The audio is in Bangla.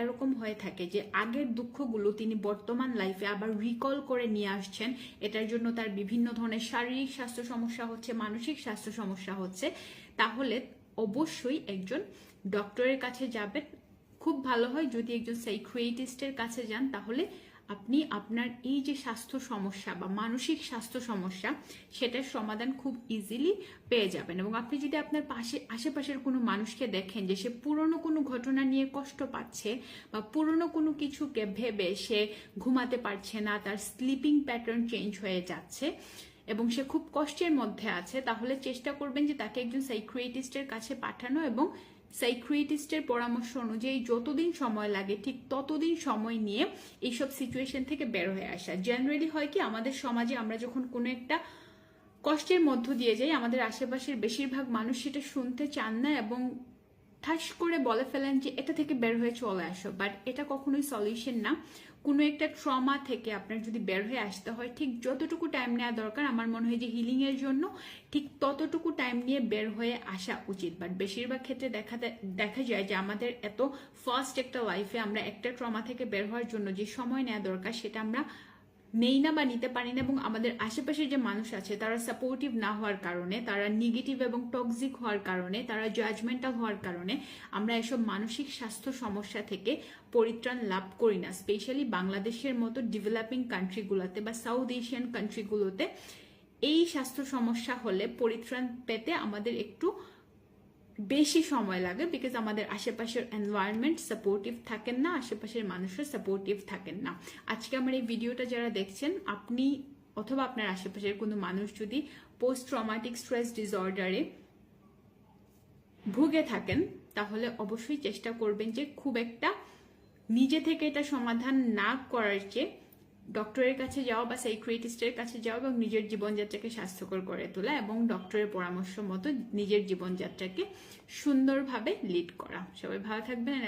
এরকম হয়ে থাকে যে আগের দুঃখগুলো তিনি বর্তমান লাইফে আবার রিকল করে নিয়ে আসছেন। এটার জন্য তার বিভিন্ন ধরনের শারীরিক স্বাস্থ্য সমস্যা হচ্ছে, মানসিক স্বাস্থ্য সমস্যা হচ্ছে। তাহলে অবশ্যই একজন ডক্টরের কাছে যাবেন। খুব ভালো হয় যদি একজন সাইক্রিয়েটিস্টের কাছে যান, তাহলে আপনি আপনার এই যে স্বাস্থ্য সমস্যা বা মানসিক স্বাস্থ্য সমস্যা, সেটার সমাধান খুব ইজিলি পেয়ে যাবেন। এবং আপনি যদি আপনার পাশে, আশেপাশের কোনো মানুষকে দেখেন যে সে পুরনো কোনো ঘটনা নিয়ে কষ্ট পাচ্ছে বা পুরনো কোনো কিছুকে ভেবে সে ঘুমাতে পারছে না, তার স্লিপিং প্যাটার্ন চেঞ্জ হয়ে যাচ্ছে এবং সে খুব কষ্টের মধ্যে আছে, তাহলে চেষ্টা করবেন যে তাকে একজন সাইক্রিয়েটিস্টের কাছে পাঠানো এবং সাইক্রিয়েটিস্টের পরামর্শ অনুযায়ী যতদিন সময় লাগে, ঠিক ততদিন সময় নিয়ে এইসব সিচুয়েশন থেকে বের হয়ে আসা। জেনারেলি হয় কি, আমাদের সমাজে আমরা যখন কোনো একটা কষ্টের মধ্য দিয়ে যাই, আমাদের আশেপাশের বেশিরভাগ মানুষ সেটা শুনতে চান না এবং ঠাস করে বলে ফেলেন যে এটা থেকে বের হয়ে চলে আসো বাট এটা কখনোই সলিউশন না। কোনো একটা ট্রমা থেকে আপনার যদি বের হয়ে আসতে হয়, ঠিক যতটুকু টাইম নেওয়া দরকার, আমার মনে হয় যে হিলিং এর জন্য ঠিক ততটুকু টাইম নিয়ে বের হয়ে আসা উচিত। বাট বেশিরভাগ ক্ষেত্রে দেখা দেখা যায় যে আমাদের এত ফার্স্ট একটা লাইফে আমরা একটা ট্রমা থেকে বের হওয়ার জন্য যে সময় নেওয়া দরকার, সেটা আমরা নেই না বা নিতে পারি না এবং আমাদের আশেপাশের যে মানুষ আছে, তারা সাপোর্টিভ না হওয়ার কারণে, তারা নেগেটিভ এবং টক্সিক হওয়ার কারণে, তারা জাজমেন্টাল হওয়ার কারণে আমরা এসব মানসিক স্বাস্থ্য সমস্যা থেকে পরিত্রাণ লাভ করি না। স্পেশালি বাংলাদেশের মতো ডেভেলপিং কান্ট্রিগুলোতে বা সাউথ এশিয়ান কান্ট্রিগুলোতে এই স্বাস্থ্য সমস্যা হলে পরিত্রাণ পেতে আমাদের একটু বেশি সময় লাগে বিকজ আমাদের আশেপাশের এনভায়রনমেন্ট সাপোর্টিভ থাকেন না, আশেপাশের মানুষের সাপোর্টিভ থাকেন না। আজকে আমার এই ভিডিওটা যারা দেখছেন, আপনি অথবা আপনার আশেপাশের কোনো মানুষ যদি পোস্ট ট্রমাটিক স্ট্রেস ডিসঅর্ডারে ভুগে থাকেন, তাহলে অবশ্যই চেষ্টা করবেন যে খুব একটা নিজে থেকে এটা সমাধান না করার চেয়ে ডক্টরের কাছে যাওয়া বা সাইক্রিয়েটিস্টের কাছে যাওয়া এবং নিজের জীবনযাত্রাকে স্বাস্থ্যকর করে তোলা এবং ডক্টরের পরামর্শ মতো নিজের জীবনযাত্রাকে সুন্দরভাবে লিড করা। সবাই ভালো থাকবেন।